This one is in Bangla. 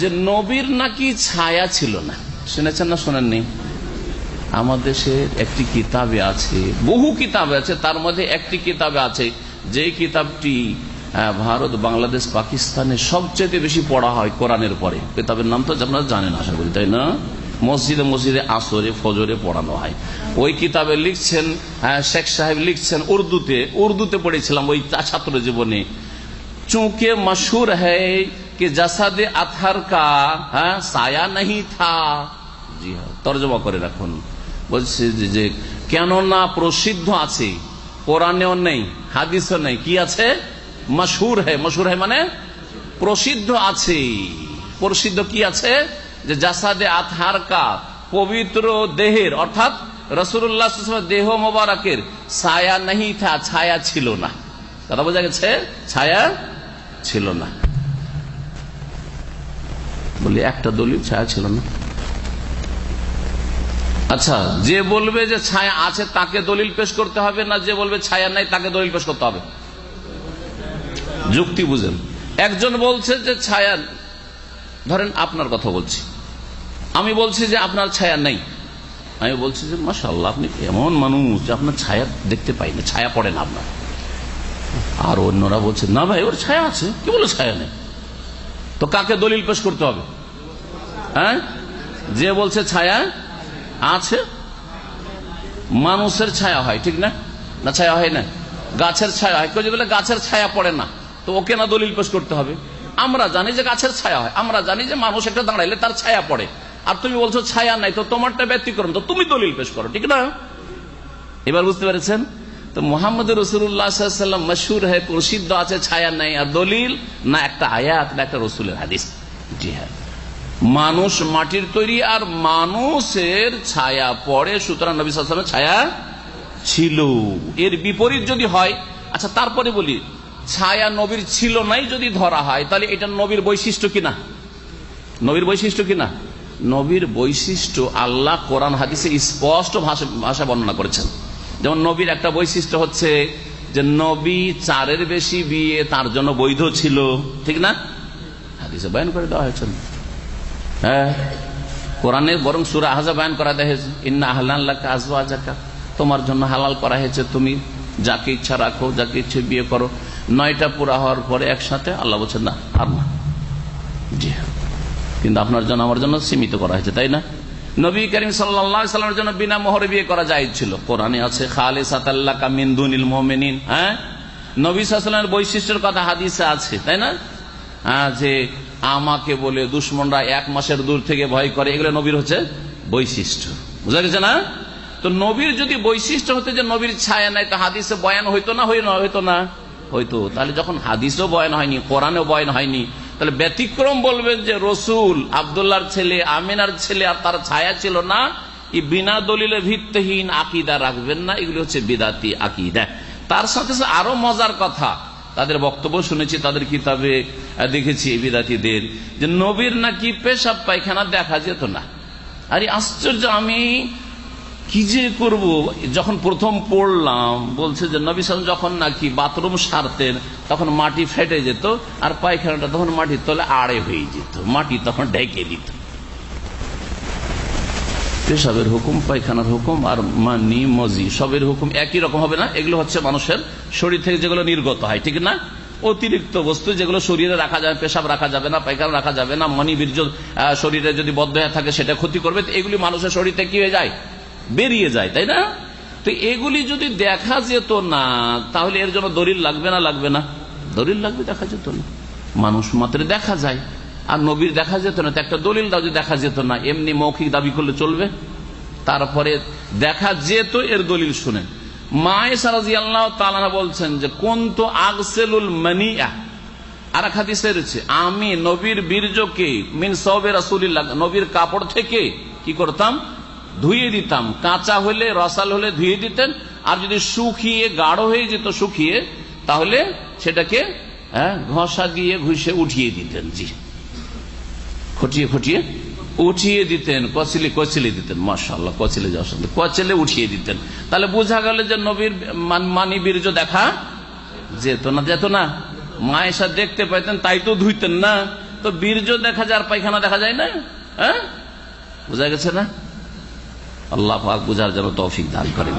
যে নবীর নাকি ছায়া ছিল না। শুনেছেন না শোনেননি? আমার দেশের একটি কিতাবে আছে, বহু কিতাব আছে, তার মধ্যে একটি কিতাবে আছে যে কিতাবটি ভারত, বাংলাদেশ পাকিস্তানে সবচেয়ে বেশি পড়া হয় কোরআনের পরে। কিতাবের নাম তো আপনারা জানেন, আশা করি, তাই না? মসজিদে মসজিদে আসরে, ফজরে পড়ানো হয়। ওই কিতাবে লিখছেন শেখ সাহেব লিখছেন উর্দুতে। উর্দুতে পড়েছিলাম ওই ছাত্র জীবনে। চুঁকে মশুর হ্যায় कि जसद अथर का हाँ, साया नहीं था জি হ্যাঁ তর্জমা করে রাখুন বলছে যে- যে কেননা প্রসিদ্ধ আছে কোরআনেও নেই হাদিসও নেই কি আছে মশহুর হ্যাঁ মশহুর হ্যাঁ মানে প্রসিদ্ধ আছে প্রসিদ্ধ কি আছে যে জাসাদে আতহার কা পবিত্র দেহের অর্থাৎ রসুল্লাহ দেহ মোবারকের ছায়া নেই থা ছায়া ছিল না কথা বোঝা গেছে ছায়া ছিল না বলি, একটা দলিল ছায়া ছিল না। আচ্ছা যে বলবে যে ছায়া আছে তাকে দলিল পেশ করতে হবে না যে বলবে ছায়া নাই তাকে দলিল পেশ করতে হবে? যুক্তি বুঝেন। একজন বলছে যে ছায়া, ধরেন আপনার কথা বলছি। আমি বলছি যে আপনার ছায়া নাই। আমি বলছি যে মাসাল্লাহ আপনি এমন মানুষ যে আপনার ছায়া দেখতে পাই না, ছায়া পড়ে না আপনার। আর অন্যরা বলছে, না ভাই, ওর ছায়া আছে। কি বলে ছায়া নেই? তো কাকে দলিল পেশ করতে হবে? হ্যাঁ? যে বলছে ছায়া আছে, মানুষের ছায়া হয়, ঠিক না? না ছায়া হয় না? গাছের ছায়া হয়। কেউ যদি বলে গাছের ছায়া পড়ে না, তো ওকে না দলিল পেশ করতে হবে? আমরা জানি যে গাছের ছায়া হয়। আমরা জানি যে মানুষ একটা দাঁড়াইলে তার ছায়া পড়ে। আর তুমি বলছো ছায়া নাই, তো তোমারটা ব্যতিক্রম, তো তুমি দলিল পেশ করো, ঠিক না? এবার বুঝতে পেরেছেন? তো মোহাম্মদ রসুল্লাহাম মশহুর হয়ে প্রসিদ্ধ আছে ছায়া নাই আর দলিল না একটা আয়াত, না একটা রসুলের হাদিস। জি হ্যাঁ। মানুষ মাটির তৈরি আর মানুষের ছায়া পড়ে, সুতরাং নবী সালামের ছায়া ছিল। এর বিপরীত যদি হয় আচ্ছা তারপরে বলি, ছায়া নবীর ছিল নাই যদি ধরা হয়, তাহলে এটা নবীর বৈশিষ্ট্য কিনা? নবীর বৈশিষ্ট্য কিনা? নবীর বৈশিষ্ট্য আল্লাহ কোরআন হাদিসে স্পষ্ট ভাষা বর্ণনা করেছেন। যেমন নবীর একটা বৈশিষ্ট্য হচ্ছে যে নবী চারের বেশি বিয়ে তার জন্য বৈধ ছিল। ঠিক না? হাদিসে বয়ান করে দেওয়া হয়েছে। হ্যাঁ। কোরআনে বরং সুরা আহাজা বয়ান করা দেওয়া হয়েছে। ইন্না আহ্লাল্লাহ আজবা জাকা তোমার জন্য হালাল করা হয়েছে তুমি যাকে ইচ্ছা রাখো, যাকে ইচ্ছে বিয়ে করো। নয়টা পুরা হওয়ার পরে একসাথে আল্লাহ বলছেন, না আর না। জি। কিন্তু আপনার জন্য, আমার জন্য সীমিত করা হয়েছে, তাই না? নবী করিম সাল্লামের জন্য বিনা মোহরে বিয়ে করা যায় ছিল। কোরআনে আছে খালে সাতাল্লা কামিন্দুনিল মোমেনিন। হ্যাঁ? নবী সাল্লামের বৈশিষ্ট্যের কথা হাদিসে আছে, তাই না? হ্যাঁ যে আমাকে বলে দুশ্মনরা এক মাসের দূর থেকে ভয় করে, এগুলো নবীর হচ্ছে বৈশিষ্ট্য। বুঝা গেছে না? তো নবীর যদি বৈশিষ্ট্য হতো যে নবীর ছায়া নাই, তো হাদিসে বয়ান হইতো না হইতো না? হইতো। তাহলে যখন হাদিসও বয়ান হয়নি, কোরআনেও বয়ান হয়নি তাহলে ব্যতিক্রম বলবেন যে রসুল, আবদুল্লাহর ছেলে, আমিনার ছেলে আর তার ছায়া ছিল না। এই বিনা দলিলে ভিত্তিহীন আকিদা রাখবেন না, এগুলি হচ্ছে বিদাতি আকিদা। তার সাথে আরও মজার কথা, তাদের বক্তব্য শুনেছি, তাদের কিতাবে দেখেছি এই বিদাতিদের, যে নবীর নাকি পেশাব পায়খানা দেখা যেত না। আরে আশ্চর্য, আমি কি যে করব? যখন প্রথম পড়লাম, বলছে যে নবী সালাম যখন নাকি বাথরুম সারতেন, তখন মাটি ফেটে যেত আর পায়খানাটা তখন মাটির তলে আড়ে হয়ে যেত। মাটি তখন ঢেকে দিত। পেশাবের হুকুম, পায়খানার হুকুম আর মানি, মজি, সবের হুকুম একই রকম হবে না? এগুলো হচ্ছে মানুষের শরীর থেকে যেগুলো নির্গত হয়, ঠিক না? অতিরিক্ত বস্তু যেগুলো শরীরে রাখা যাবে পেশাব রাখা যাবে না, পায়খানা রাখা যাবে না মনি বীর্য শরীরে যদি বদ্ধ হয়ে থাকে সেটা ক্ষতি করবে এগুলি মানুষের শরীরে কি হয়ে যায়? বেরিয়ে যায়, তাই না? তো এগুলি যদি দেখা যেত না, তাহলে এর জন্য দলিল লাগবে না লাগবে না? দলিল লাগবে, দেখা যেত না। মানুষ মাত্র দেখা যায়। আর নবীর দেখা যেত না একটা দলিল দাও দেখা যেত না। এমনি মৌখিক দাবি করলে চলবে। তারপরে দেখা যেত, এর দলিল শুনেন মায়ে বলছেন যে কোন তো আগসেলুল মানিয়া? আর এক হাদিসে আমি নবীর বীর্যকে মিন সবে রাসুলিল্লাহ, নবীর কাপড় থেকে কি করতাম? ধুয়ে দিতাম। কাঁচা হলে রসাল হলে ধুয়ে দিতেন। আর যদি শুকিয়ে গাঢ় হয়ে যেত শুকিয়ে তাহলে সেটাকে হ্যাঁ, ঘষা দিয়ে ঘুষে উঠিয়ে দিতেন জি। খটিয়ে খটিয়ে উঠিয়ে দিতেন কচিলে কচিলে দিতেন মাসাল্লাহ কচিলে যাওয়ার সঙ্গে কচিলে উঠিয়ে দিতেন। তাহলে বোঝা গেল যে নবীর মান- মানি বীর্য দেখা যেত না যেত না। মায়েশা দেখতে পাইতেন তাই তো ধুইতেন না। তো বীর্য দেখা যায় আর পায়খানা দেখা যায় না হ্যাঁ? বোঝা গেছে না? আল্লাহ পাক বুঝার জন্য তৌফিক দান করেন।